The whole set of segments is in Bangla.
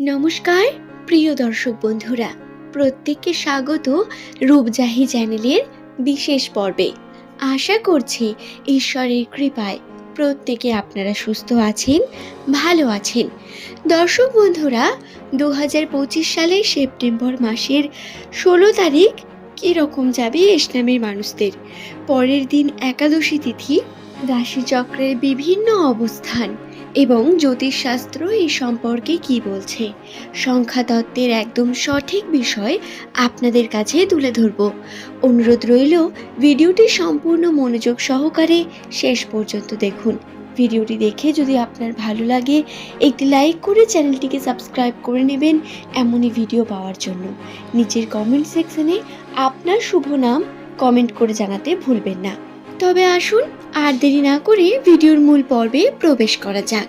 নমস্কার, প্রিয় দর্শক বন্ধুরা। প্রত্যেককে স্বাগত রূপজাহি চ্যানেলের বিশেষ পর্বে। আশা করছি ঈশ্বরের কৃপায় প্রত্যেকে আপনারা সুস্থ আছেন, ভালো আছেন। দর্শক বন্ধুরা দু সালের সেপ্টেম্বর মাসের ষোলো তারিখ কীরকম যাবে ইসলামের মানুষদের? পরের দিন একাদশী তিথি, রাশিচক্রের বিভিন্ন অবস্থান। এবং জ্যোতিষশাস্ত্র এই সম্পর্কে কি বলছে? সংখ্যাতত্ত্বের একদম সঠিক বিষয় আপনাদের কাছে তুলে ধরব। অনুরোধ রইল, ভিডিওটি সম্পূর্ণ মনোযোগ সহকারে শেষ পর্যন্ত দেখুন। ভিডিওটি দেখে যদি আপনার ভালো লাগে, একটি লাইক করে চ্যানেলটিকে সাবস্ক্রাইব করে নেবেন এমনই ভিডিও পাওয়ার জন্য। নিচের কমেন্ট সেকশনে আপনার শুভ নাম কমেন্ট করে জানাতে ভুলবেন না। তবে আসুন, আর দেরি না করে ভিডিওর মূল পর্বে প্রবেশ করা যাক।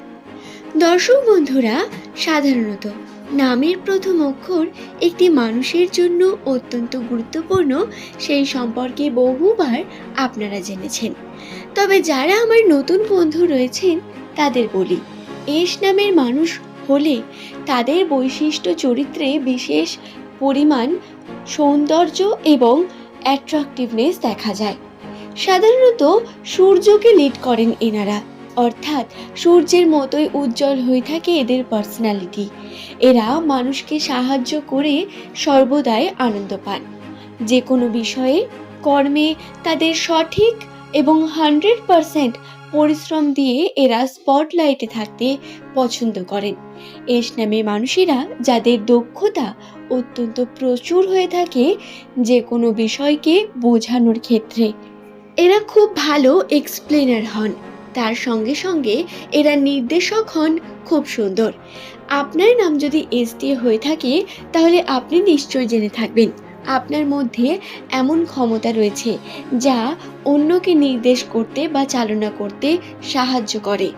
দর্শক বন্ধুরা, সাধারণত নামের প্রথম অক্ষর একটি মানুষের জন্য অত্যন্ত গুরুত্বপূর্ণ, সেই সম্পর্কে বহুবার আপনারা জেনেছেন। তবে যারা আমার নতুন বন্ধু রয়েছেন, তাদের বলি, এস নামের মানুষ হলে তাদের বৈশিষ্ট্য চরিত্রে বিশেষ পরিমাণ সৌন্দর্য এবং অ্যাট্রাকটিভনেস দেখা যায়। সাধারণত সূর্যকে লিড করেন এনারা। অর্থাৎ সূর্যের মতোই উজ্জ্বল হয়ে থাকে এদের পার্সোনালিটি এরা মানুষকে সাহায্য করে সর্বদাই আনন্দ পান। যে কোনো বিষয়ে কর্মে তাদের সঠিক এবং হান্ড্রেড পারসেন্ট পরিশ্রম দিয়ে এরা স্পটলাইটে থাকতে পছন্দ করেন। এস নামে মানুষেরা যাদের দক্ষতা অত্যন্ত প্রচুর হয়ে থাকে যে কোনো বিষয়কে বোঝানোর ক্ষেত্রে। এরা খুব ভালো এক্সপ্লেনার হন। তার সঙ্গে সঙ্গে এরা নির্দেশক হন, খুব সুন্দর। আপনার নাম যদি এস দিয়ে হয়ে থাকে, তাহলে আপনি নিশ্চয় জেনে থাকবেন। আপনার মধ্যে এমন ক্ষমতা রয়েছে, যা অন্যকে নির্দেশ করতে বা চালনা করতে সাহায্য করে।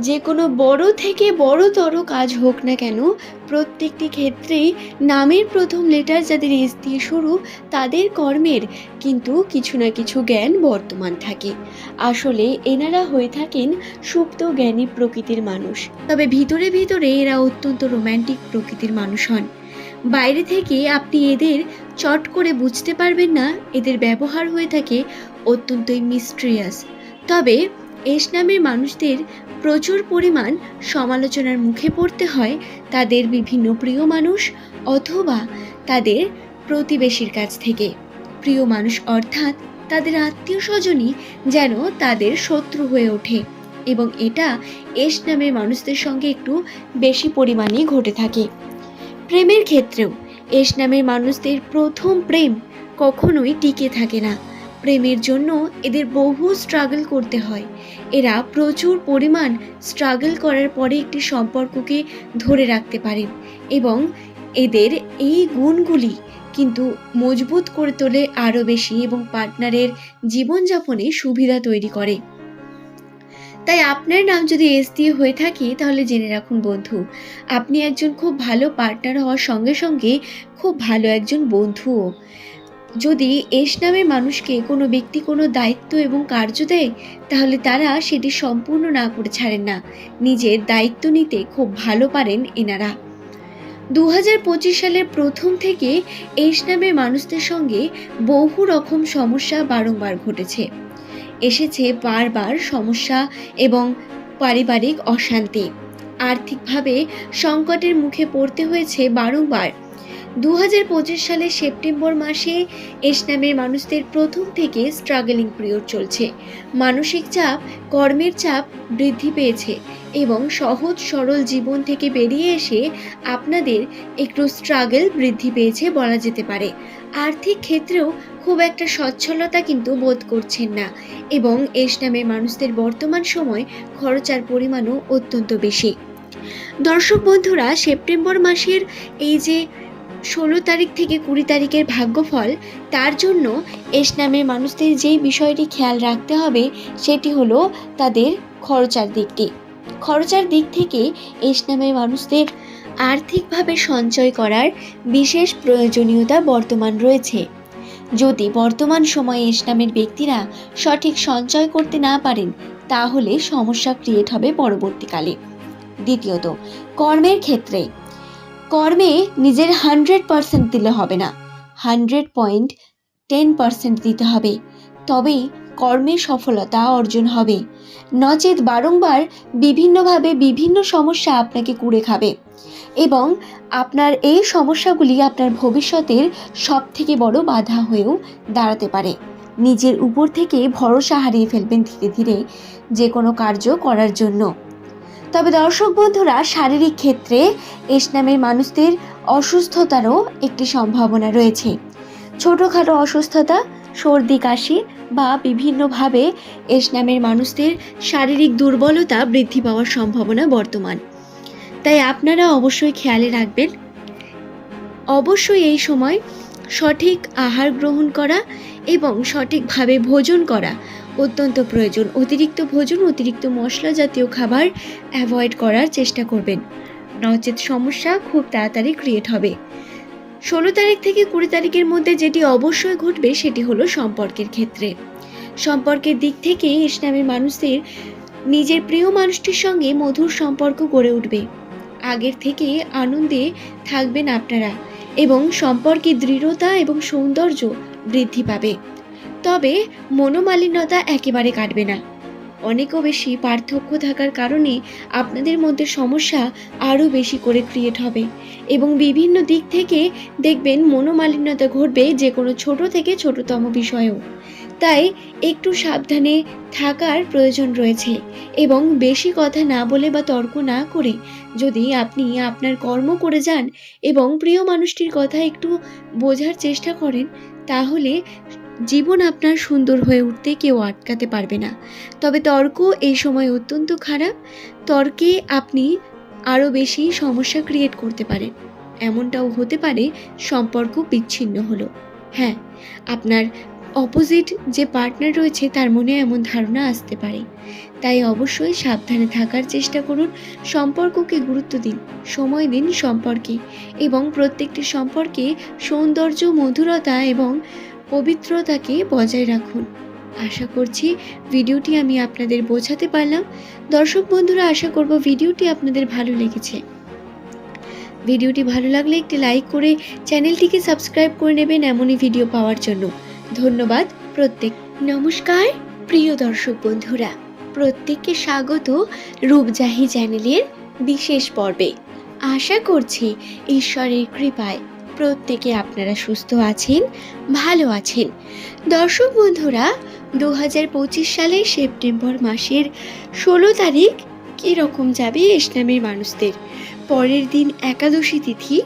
যে কোনো বড় থেকে বড়তর কাজ হোক না কেন, প্রত্যেকটি ক্ষেত্রেই নামের প্রথম লেটার যাদের এস দিয়ে শুরু, তাদের কর্মের কিন্তু কিছু না কিছু জ্ঞান বর্তমান থাকে। আসলে এনারা হয়ে থাকেন সুপ্ত জ্ঞানী প্রকৃতির মানুষ। তবে ভিতরে ভিতরে এরা অত্যন্ত রোম্যান্টিক প্রকৃতির মানুষ হন। বাইরে থেকে আপনি এদের চট করে বুঝতে পারবেন না, এদের ব্যবহার হয়ে থাকে অত্যন্তই মিস্ট্রিয়াস। তবে এস নামের মানুষদের প্রচুর পরিমাণ সমালোচনার মুখে পড়তে হয় তাদের বিভিন্ন প্রিয় মানুষ অথবা তাদের প্রতিবেশীর কাছ থেকে। প্রিয় মানুষ অর্থাৎ তাদের আত্মীয় স্বজনই যেন তাদের শত্রু হয়ে ওঠে এবং এটা এস নামের মানুষদের সঙ্গে একটু বেশি পরিমাণে ঘটে থাকে। প্রেমের ক্ষেত্রেও এস নামের মানুষদের প্রথম প্রেম কখনোই টিকে থাকে না। প্রেমের জন্য এদের বহু স্ট্রাগল করতে হয়। এরা প্রচুর পরিমাণ স্ট্রাগল করার পরে একটি সম্পর্ককে ধরে রাখতে পারেন এবং এদের এই গুণগুলি কিন্তু মজবুত করে তোলে আরও বেশি এবং পার্টনারের জীবনযাপনে সুবিধা তৈরি করে। তাই আপনার নাম যদি এস দিয়ে হয়ে থাকে তাহলে জেনে রাখুন বন্ধু, আপনি একজন খুব ভালো পার্টনার হওয়ার সঙ্গে সঙ্গে খুব ভালো একজন বন্ধুও। যদি এস নামের মানুষকে কোনো ব্যক্তি কোনো দায়িত্ব এবং কার্য দেয়, তাহলে তারা সেটি সম্পূর্ণ না করে ছাড়েন না। নিজের দায়িত্ব নিতে খুব ভালো পারেন এনারা। দু হাজার পঁচিশ সালের প্রথম থেকে এস নামের মানুষদের সঙ্গে বহু রকম সমস্যা বারংবার ঘটেছে। এসেছে বারবার সমস্যা এবং পারিবারিক অশান্তি। আর্থিকভাবে সংকটের মুখে পড়তে হয়েছে বারংবার। দু হাজার পঁচিশ সালের সেপ্টেম্বর মাসে এস নামের মানুষদের প্রথম থেকে স্ট্রাগলিং পিরিয়ড চলছে। মানসিক চাপ, কর্মের চাপ বৃদ্ধি পেয়েছে এবং সহজ, সরল জীবন থেকে বেরিয়ে এসে আপনাদের একটু স্ট্রাগল বৃদ্ধি পেয়েছে বলা যেতে পারে। আর্থিক ক্ষেত্রেও খুব একটা সচ্ছলতা কিন্তু বোধ করছেন না এবং এস নামের মানুষদের বর্তমান সময় খরচার পরিমাণও অত্যন্ত বেশি। দর্শক বন্ধুরা, সেপ্টেম্বর মাসের এই যে ষোলো তারিখ থেকে কুড়ি তারিখের ভাগ্যফল, তার জন্য এস নামের মানুষদের যেই বিষয়টি খেয়াল রাখতে হবে, সেটি হলো তাদের খরচার দিকটি। খরচার দিক থেকে এস নামের মানুষদের আর্থিকভাবে সঞ্চয় করার বিশেষ প্রয়োজনীয়তা বর্তমান রয়েছে। যদি বর্তমান সময়ে এস নামের ব্যক্তিরা সঠিক সঞ্চয় করতে না পারেন, তাহলে সমস্যা ক্রিয়েট হবে পরবর্তীকালে। দ্বিতীয়ত, কর্মের ক্ষেত্রে কর্মে নিজের হান্ড্রেড পারসেন্ট দিলে হবে না। হান্ড্রেড পয়েন্ট টেন পারসেন্ট দিতে হবে। তবেই কর্মে সফলতা অর্জন হবে। নচেত বারংবার বিভিন্নভাবে বিভিন্ন সমস্যা আপনাকে কুড়ে খাবে এবং আপনার এই সমস্যাগুলি আপনার ভবিষ্যতের সব থেকে বড় বাধা হয়েও দাঁড়াতে পারে। নিজের উপর থেকে ভরসা হারিয়ে ফেলবেন ধীরে ধীরে যে কোনো কার্য করার জন্য। তবে দর্শক বন্ধুরা, শারীরিক ক্ষেত্রে এস নামের মানুষদের অসুস্থতারও একটি সম্ভাবনা রয়েছে। ছোটোখাটো অসুস্থতা, সর্দি, কাশি বা বিভিন্নভাবে এস নামের মানুষদের শারীরিক দুর্বলতা বৃদ্ধি পাওয়ার সম্ভাবনা বর্তমান। তাই আপনারা অবশ্যই খেয়ালে রাখবেন, অবশ্যই এই সময় সঠিক আহার গ্রহণ করা এবং সঠিকভাবে ভোজন করা অত্যন্ত প্রয়োজন। অতিরিক্ত ভোজন, অতিরিক্ত মশলা জাতীয় খাবার অ্যাভয়েড করার চেষ্টা করবেন। নচেত সমস্যা খুব তাড়াতাড়ি ক্রিয়েট হবে। ষোলো তারিখ থেকে কুড়ি তারিখের মধ্যে যেটি অবশ্যই ঘটবে, সেটি হলো সম্পর্কের ক্ষেত্রে। সম্পর্কের দিক থেকে ইসলামের মানুষদের নিজের প্রিয় মানুষটির সঙ্গে মধুর সম্পর্ক গড়ে উঠবে। আগের থেকে আনন্দে থাকবেন আপনারা এবং সম্পর্কে দৃঢ়তা এবং সৌন্দর্য বৃদ্ধি পাবে। তবে মনোমালিন্যতা একেবারে কাটবে না। অনেকও বেশি পার্থক্য থাকার কারণে আপনাদের মধ্যে সমস্যা আরও বেশি করে ক্রিয়েট হবে এবং বিভিন্ন দিক থেকে দেখবেন মনোমালিন্যতা ঘটবে যে কোনো ছোট থেকে ছোটতম বিষয়েও। তাই একটু সাবধানে থাকার প্রয়োজন রয়েছে এবং বেশি কথা না বলে বা তর্ক না করে যদি আপনি আপনার কর্ম করে যান এবং প্রিয় মানুষটির কথা একটু বোঝার চেষ্টা করেন, তাহলে জীবন আপনার সুন্দর হয়ে উঠতে কেউ আটকাতে পারবে না। তবে তর্ক এই সময় অত্যন্ত খারাপ। তর্কে আপনি আরও বেশি সমস্যা ক্রিয়েট করতে পারেন। এমনটাও হতে পারে সম্পর্ক বিচ্ছিন্ন হলো। হ্যাঁ আপনার অপোজিট যে পার্টনার রয়েছে তার মনে এমন ধারণা আসতে পারে। তাই অবশ্যই সাবধানে থাকার চেষ্টা করুন। সম্পর্ককে গুরুত্ব দিন, সময় দিন সম্পর্কে এবং প্রত্যেকটি সম্পর্কে সৌন্দর্য, মধুরতা এবং পবিত্রতাকে বজায় রাখুন। আশা করছি ভিডিওটি আমি আপনাদের বোঝাতে পারলাম। দর্শক বন্ধুরা, আশা করব ভিডিওটি আপনাদের ভালো লেগেছে। ভিডিওটি ভালো লাগলে একটি লাইক করে চ্যানেলটিকে সাবস্ক্রাইব করে নেবেন এমনই ভিডিও পাওয়ার জন্য। ধন্যবাদ, প্রত্যেক। নমস্কার, প্রিয় দর্শক বন্ধুরা। প্রত্যেককে স্বাগত রূপজাহি চ্যানেলের বিশেষ পর্বে। আশা করছি ঈশ্বরের কৃপায় প্রত্যেকে আপনারা সুস্থ আছেন, ভালো আছেন। দর্শক বন্ধুরা দু হাজার পঁচিশ সালের সেপ্টেম্বর মাসের ষোলো তারিখ কীরকম যাবে ইসলামের মানুষদের? পরের দিন একাদশী তিথি